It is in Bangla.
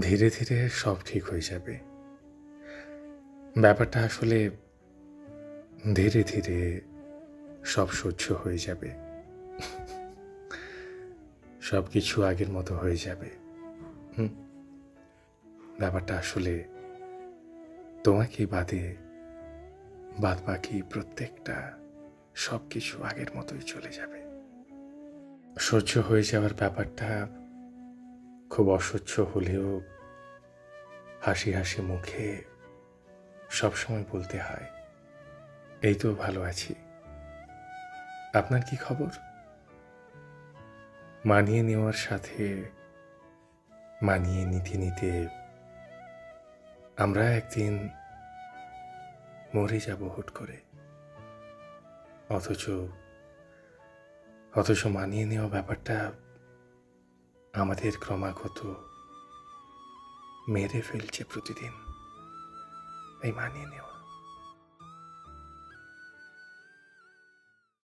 ধীরে ধীরে সব ঠিক হয়ে যাবে। ব্যাপারটা আসলে ধীরে ধীরে সব সহ্য হয়ে যাবে। সব কিছু আগের মতো হয়ে যাবে। হুম? ব্যাপারটা আসলে তোমাকে বাদে বাদ বাকি প্রত্যেকটা সব কিছু আগের মতোই চলে যাবে। সহ্য হয়ে যাওয়ার ব্যাপারটা খুব অসহ্য হলেও হাসি হাসি মুখে সবসময় বলতে হয়, এই তো ভালো আছি। আপনার কি খবর? মানিয়ে নেওয়ার সাথে মানিয়ে নিতে নিতে আমরা একদিন মরে যাব হুট করে। অথচ অথচ মানিয়ে নেওয়া ব্যাপারটা আমাদের ক্রমাগত মেরে ফেলছে প্রতিদিন। এই মানিয়ে নেওয়া।